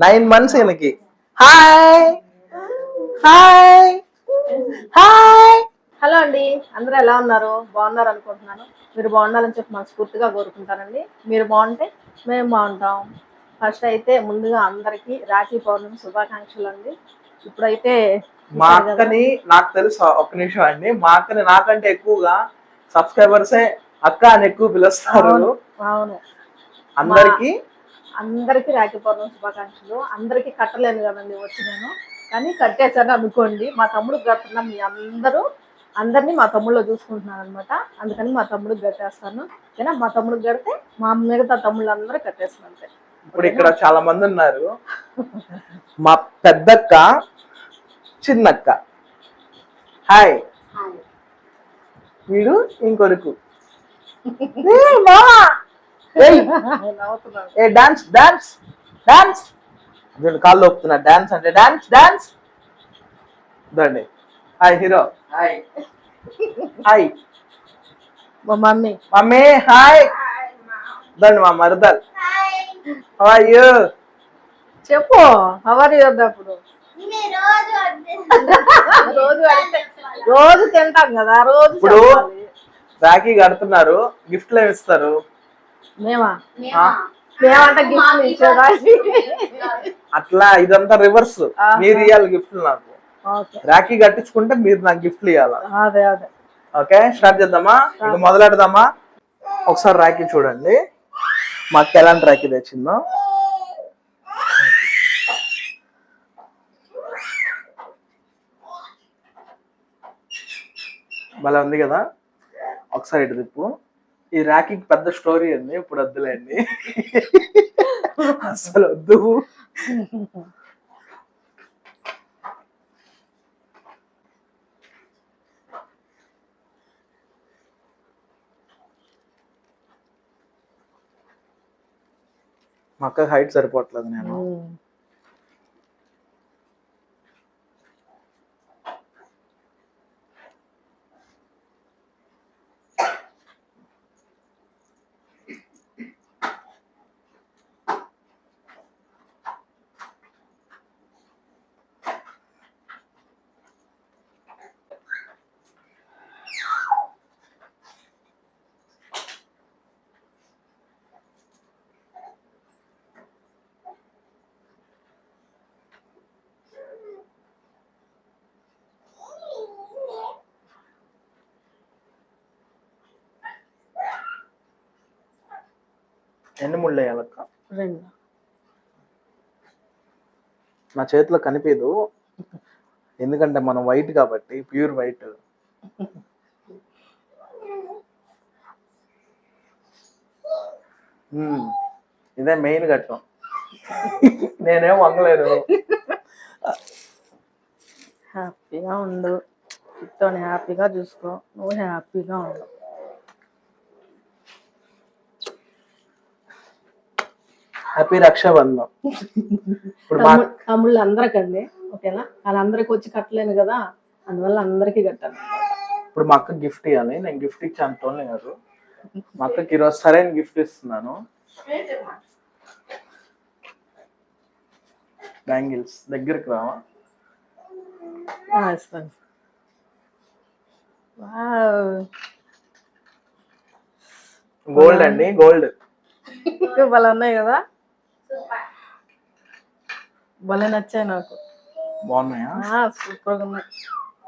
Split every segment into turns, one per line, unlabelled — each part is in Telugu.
నైన్ మంత్స్ ఈయనకి హాయ్ హాయ్ హాయ్
హలో అండి. అందరూ ఎలా ఉన్నారు? బాగున్నారు అనుకుంటున్నాను. మీరు బాగుండాలని చెప్పి మనస్ఫూర్తిగా కోరుకుంటానండి. మీరు బాగుంటే మేము బాగుంటాం. ఫస్ట్ అయితే ముందుగా అందరికీ రాఖీ పౌర్ణమి శుభాకాంక్షలు అండి. ఇప్పుడైతే
మా అక్కని నాకు తెలుసు ఒక్క నిమిషం అండి. మా అక్కని నాకంటే ఎక్కువగా సబ్స్క్రైబర్సే అక్క అని ఎక్కువ పిలుస్తారు.
అవును.
అందరికి
అందరికీ రాఖీ పౌర్ణమి శుభాకాంక్షలు. అందరికీ కట్టలేను కదండి వచ్చి నేను. కానీ కట్టేశాను అనుకోండి మా తమ్ముడికి కడుతున్నా మీ అందరూ అందరినీ మా తమ్ముళ్ళు చూసుకుంటున్నాను అనమాట అందుకని మా తమ్ముడికి కట్టేస్తాను ఓకేనా మా తమ్ముడికి కడితే మా మిగతా తమ్ముళ్ళు అందరూ కట్టేస్తాను అంతే.
ఇప్పుడు ఇక్కడ చాలా మంది ఉన్నారు. మా పెద్దక్క చిన్నక్క. హాయ్. వీడు మామ! ఏయ్,
నవ్వుతున్నాను
ఏ డాన్స్ డాన్స్ డాన్స్! వీడు కాళ్ళు ఒప్పుతున్నా డాన్స్ అంటే డాన్స్ డాన్స్! దండి హాయ్ హీరో. హాయ్. హాయ్.
మా మమ్మీ.
Mummy hi. దండి మా మరదల్. అయ్యో
చెప్పు హవర్ చేద్దాప్పుడు రోజు తింటాం కదా రోజు
ఇప్పుడు. రాఖీ కడుతున్నారు గిఫ్ట్లు ఏమి ఇస్తారు?
మేమా? మేమంటే గిఫ్ట్
అట్లా ఇదంతా రివర్స్. మీరు ఇవ్వాలి గిఫ్ట్లు నాకు.
ఓకే.
రాఖీ కట్టించుకుంటే మీరు నాకు గిఫ్ట్లు ఇవ్వాలి
అదే అదే.
ఓకే స్టార్ట్ చేద్దామా? ఇక మొదలెడదామా? ఒకసారి రాఖీ చూడండి. మాకు ఎలాంటి రాఖీ తెచ్చిందో. భలే ఉంది కదా? ఒకసారి ఇటు తిప్పు. ఈ రాఖీకి పెద్ద స్టోరీ ఉంది ఇప్పుడు వద్దులేండి. అసలు వద్దు. మా అక్క హైట్ సరిపోవట్లేదు నేను. ఎన్ని ముళ్ళు వేయాలక్క
రెండు.
నా చేతిలో కనిపించదు ఎందుకంటే మనం వైట్ కాబట్టి ప్యూర్ వైట్. ఇదే మెయిన్ ఘట్టం. నేనేం వంగలేను
హ్యాపీగా ఉండు. ఇతను హ్యాపీగా చూసుకో. నువ్వు హ్యాపీగా ఉండు.
హ్యాపీ రక్షాబంధం. ఇప్పుడు మా
తమ్ము- తమ్ముళ్ళు అందరికండి ఓకేనా? వాళ్ళందరికి వచ్చి కట్టలేను కదా అందువల్ల అందరికీ కట్టాను.
ఇప్పుడు మా అక్క గిఫ్ట్ ఇవ్వాలి. నేను గిఫ్ట్ ఇచ్చాను తోనే గారు మా అక్కకి ఈరోజు సరైన గిఫ్ట్ ఇస్తున్నాను. బ్యాంగిల్స్ దగ్గరికి రావా?
ఇస్తాను.
గోల్డ్ అండి గోల్డ్.
భలే ఉన్నాయి కదా. భలే నచ్చాయి నాకు.
బాగున్నాయా?
సూపర్గా ఉన్నాయి.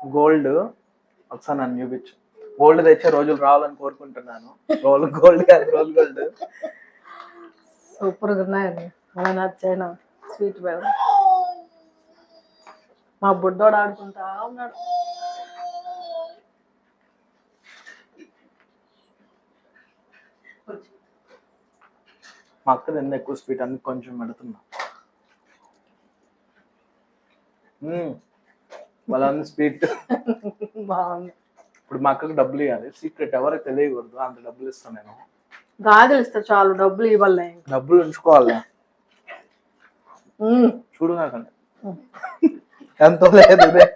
గోల్డ్ ఒకసారి నన్ను చూపించు. గోల్డ్ తెచ్చే రోజులు రావాలని కోరుకుంటున్నాను. రోల్ గోల్డ్ కాదు రోల్ గోల్డ్.
సూపర్గా ఉన్నాయండి. భలే నచ్చాయి నాకు. Sweet madam. మా బుడ్డోడు ఆడుకుంటా ఉన్నాడు.
మా అక్క తిన్న ఎక్కువ స్వీట్ అందుకు కొంచెం పెడుతున్నా. మ్మ్. వాళ్ళ ఉంది స్వీట్.
బాగుంది.
ఇప్పుడు మా అక్కకి డబ్బులు ఇవ్వాలి సీక్రెట్ ఎవరికి తెలియకూడదు. అంత డబ్బులు ఇస్తాను నేను.
గాజులు ఇస్తే చాలు డబ్బులు ఇవ్వలే
డబ్బులు ఉంచుకోవాలి. చూడు కాకండి ఎంతో లేదు ఇదే.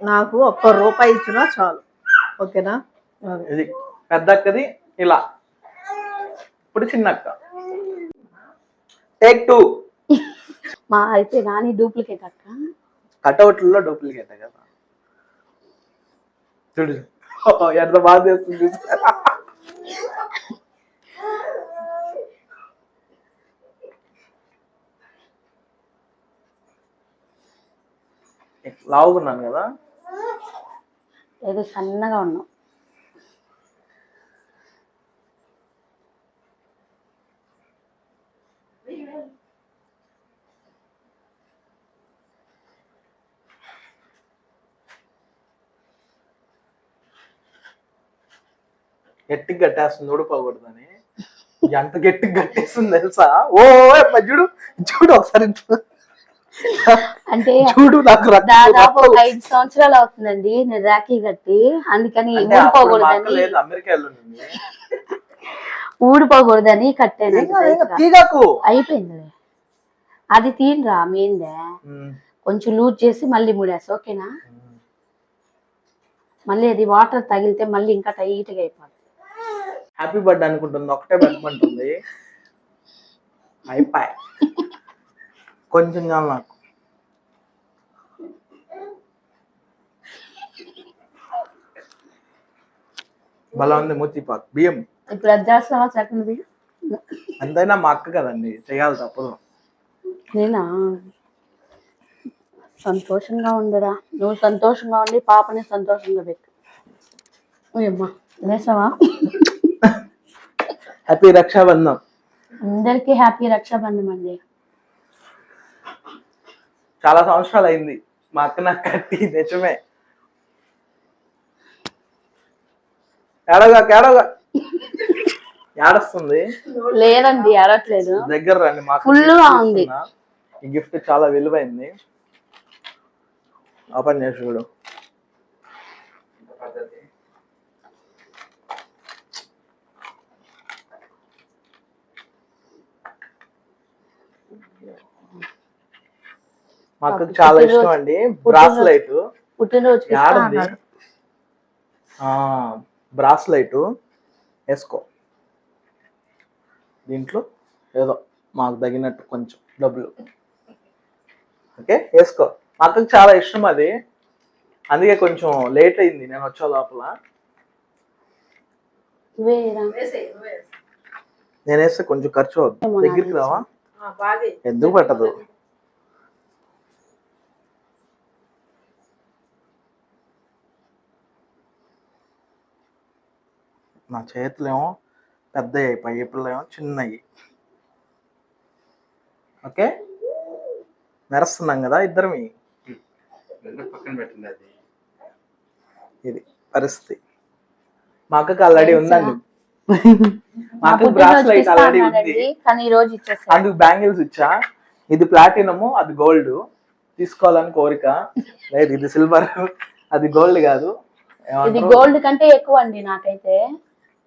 నాకు ఒక్క రూపాయి ఇచ్చినా చాలు. ఓకేనా?
ఇది పెద్ద అక్కది ఇలా. ఇప్పుడు చిన్న అక్క టేక్ టూ
మా అయితే నాని డూప్లికేట్ అక్క.
కటౌట్లలో డూప్లికేట్ కదా. చూడు. ఎంత బాగా చేస్తుంది? లావుకున్నాను కదా.
ఏదో సన్నగా ఉన్నావు.
గట్టిగా కట్టేస్తుంది ఊడిపోకూడదని ఎంత గట్టిగా కట్టేస్తుంది తెలుసా? ఓ చూడు చూడు ఒకసారి.
అంటే
చూడు నాకు
దాదాపు. ఐదు సంవత్సరాలు అవుతుందండి నేను రాఖీ కట్టి. అందుకని ఊడిపోకూడదని
అమెరికా
ఊడిపోకూడదని కట్టాను. అయిపోయింది అది తీనరా మీందే కొంచెం లూజ్ చేసి మళ్ళీ ముడేస్తా ఓకేనా. మళ్ళీ అది వాటర్ తగిలితే మళ్ళీ ఇంకా టైట్గా అయిపోతుంది
హ్యాపీ బర్త్డే అనుకుంటుంది. ఒకటే పెట్టమంటుంది అయిపోయి. కొంచెం చాలు నాకు. బలం ఉంది మూతిపాకు బియ్యం.
ఇప్పుడు అది చేస్తావా సెకండ్ది
ఎంతైనా మా అక్క కదండి. చేయాలి తప్పదు.
నేనా? సంతోషంగా ఉండరా? నువ్వు సంతోషంగా ఉండి పాపని సంతోషంగా పెట్టు. అమ్మా లేసావా
హ్యాపీ రక్షాబంధం.
అందరికీ హ్యాపీ రక్షాబంధం అండి.
చాలా సంవత్సరాలు అయింది మా అక్క నాకు కట్టి నిజమే. ఏడవగా ఏడవగా. ఏడొస్తుంది?
లేదండి ఆడట్లేదు
దగ్గర రండి gift
గా ఉంది.
ఈ గిఫ్ట్ చాలా విలువైంది. ఓపెన్ చేసి చూడు. మాకు చాలా ఇష్టం అండి. బ్రాస్లైట్.
అన్నారు.
బ్రాస్లైట్ వేసుకో దీంట్లో ఏదో మాకు తగినట్టు కొంచెం డబ్బులు. ఓకే వేసుకో మా అక్కకి చాలా ఇష్టం అది. అందుకే కొంచెం లేట్ అయింది నేను వచ్చే లోపల.
వేరా
నేను వేస్తే కొంచెం ఖర్చు అవుతుంది దగ్గరికి రావా? ఎందుకు పట్టదు? నా చేతులేమో పెద్దవి అయిపోయి ఏమో చిన్నవి ఓకే? మెరుస్తున్నాం కదా ఇద్దరమి?
రెండు పక్కన పెట్టింది అది.
ఇది పరిస్థితి. మా అక్కకి ఆల్రెడీ ఉందండి. మా అక్కకి బ్రాస్లైట్ ఆల్రెడీ ఉంది.
కానీ ఈ రోజు ఇచ్చేసాడు.
అందుకు బ్యాంగిల్స్ ఇచ్చా. ఇది ప్లాటినము అది గోల్డ్. తీసుకోవాలని కోరిక. లేదు ఇది సిల్వర్. అది గోల్డ్ కాదు.
ఇది? గోల్డ్ కంటే ఎక్కువ అండి నాకైతే.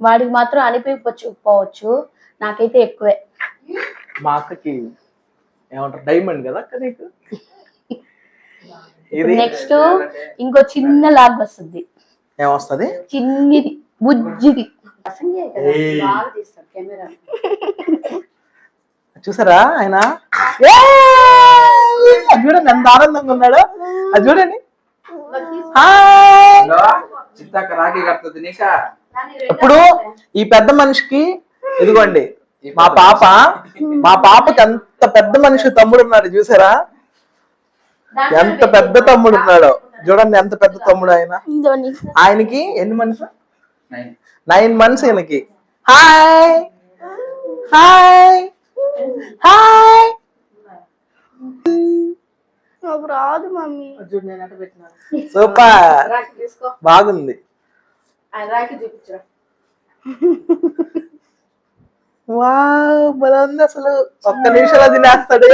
వాడికి మాత్రం అనిపించవచ్చు పోవచ్చు. నాకైతే ఎక్కువే.
మా అక్కకి ఏమంటారు డైమండ్ కదా అక్క నీకు? ఇది
నెక్స్ట్ ఇంకో చిన్న లాగ్ వస్తుంది.
ఏమొస్తుంది?
చిన్నిది బుజ్జిది.
చూసారా ఆయన! అది చూడండి ఎంత ఆనందంగా ఉన్నాడు. అది చూడండి.
చిత్తాక రాఖీ కడుతుంది నీకా?
ఇప్పుడు ఈ పెద్ద మనిషికి ఇదిగోండి మా పాప మా పాపకి ఎంత పెద్ద మనిషి తమ్ముడు ఉన్నాడు చూసారా? ఎంత పెద్ద తమ్ముడు ఉన్నాడో. చూడండి ఎంత పెద్ద తమ్ముడు ఆయన. ఆయనకి ఎన్ని మంత్స్
నైన్
మంత్స్ ఈయనకి. హాయ్ హాయ్ హాయ్
నాకు రాదు మమ్మీ.
సూపర్ బాగుంది.
ఆయన రాఖీ చూపించరా?
వావ్ అసలు ఒక్క నిమిషంలో తినేస్తాడు.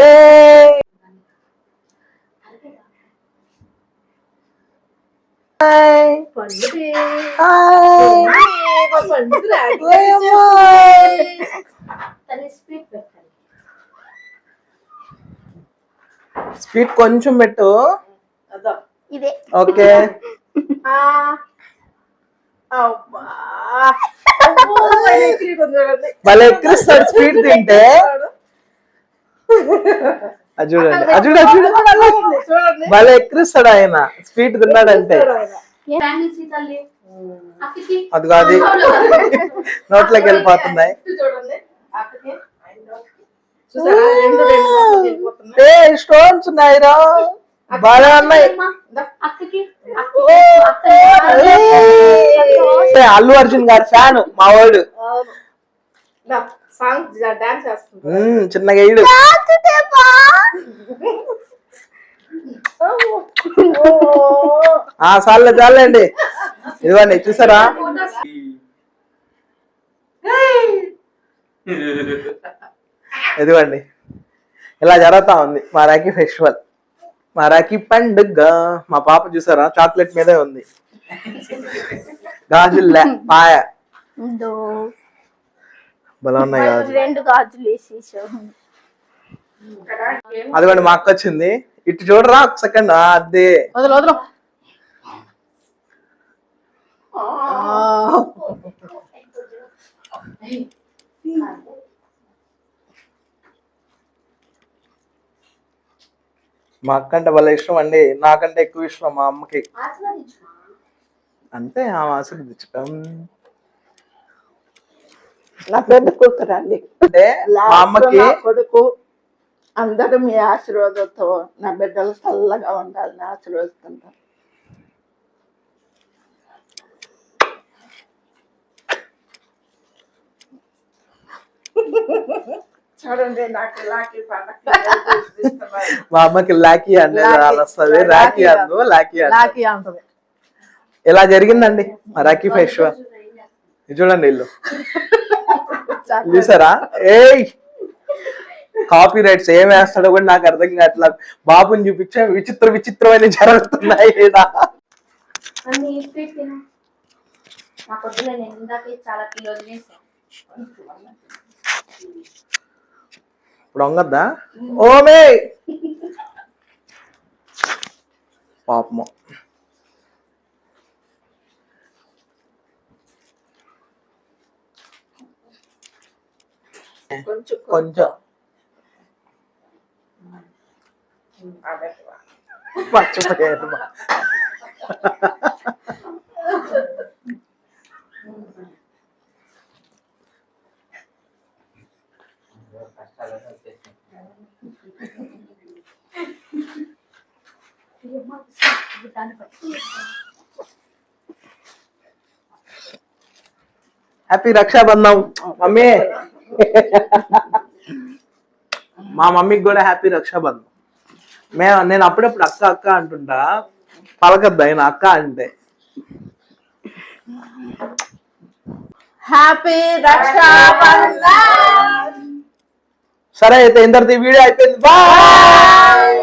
స్పీడ్ కొంచెం పెట్టు.
అదో.
ఇదే.
ఓకే.
భలే
ఎక్కిరిస్తాడు స్పీడ్ తింటే. చూడండి.
చూడండి
ఎక్కిరిస్తాడు ఆయన. స్వీట్ తిన్నాడంటే. అది నోట్లోకి వెళ్ళిపోతున్నాయి.
చూడండి. అక్కకి చూసారా? రెండు రెండు నోట్లోకి వెళ్ళిపోతున్నాయి.
ఏ స్టోన్స్ ఉన్నాయిరా? బాగా ఉన్నాయి. అల్లు అర్జున్ గారి ఫ్యాన్ మా వాడు. చిన్నగా ఏడు ఆ సార్లే చాలండి ఇదిగోండి చూసారా? ఇదిగోండి. ఇలా జరుగుతా ఉంది మా రాఖీ ఫెస్టివల్ మా రాఖీ పండుగ. మా పాప చూసారా? చాక్లెట్ మీదే ఉంది. పాయ. ఉన్నాయి గాజులు.
రెండు గాజులు వేసేసావు
అదిగోండి మా అక్క వచ్చింది ఇటు చూడరా ఒక సెకండ్. అదే.
వదలు వదలు.
మా అక్క అంటే వాళ్ళ ఇష్టం అండి. నాకంటే ఎక్కువ ఇష్టం మా అమ్మకి. అంతే ఆ ఆశీర్వదించటం
నా పెద్ద కూతురు అండి.
అంటే మా అమ్మకి
కొడుకు అందరూ మీ ఆశీర్వాదంతో నా బిడ్డలు చల్లగా ఉండాలని ఆశీర్వదిస్తుంటారు. చూడండి నాకు లాకి పండగ
మా అమ్మకి లాకీ అనేది అలా వస్తుంది రాఖీ అందు లాకీ అందు
లాకి అంటది.
ఇలా జరిగిందండి? మా రాఖీ ఫెస్టివల్ చూడండి ఇల్లు చూసారా? ఏయ్! కాపీ రైట్స్ ఏం వేస్తాడో కూడా నాకు అర్థం కావట్లా బాబుని చూపించే విచిత్ర విచిత్రమైన జరుగుతున్నాయి ఇప్పుడు వంగద్దా ఓమే! పాపము.
కొంచెం
కొంచెం
ఆడట్వా.
మర్చిపోయాను హ్యాపీ రక్షాబంధం మమ్మీ మా మమ్మీకి కూడా హ్యాపీ రక్షాబంధం. మేము నేను అప్పుడప్పుడు అక్క అక్క అంటుంటా పలకద్దు ఆయన అక్క అంటే.
హ్యాపీ రక్షాబంధన్
సరే అయితే ఇంతటితో ఈ వీడియో అయిపోయింది. బాయ్!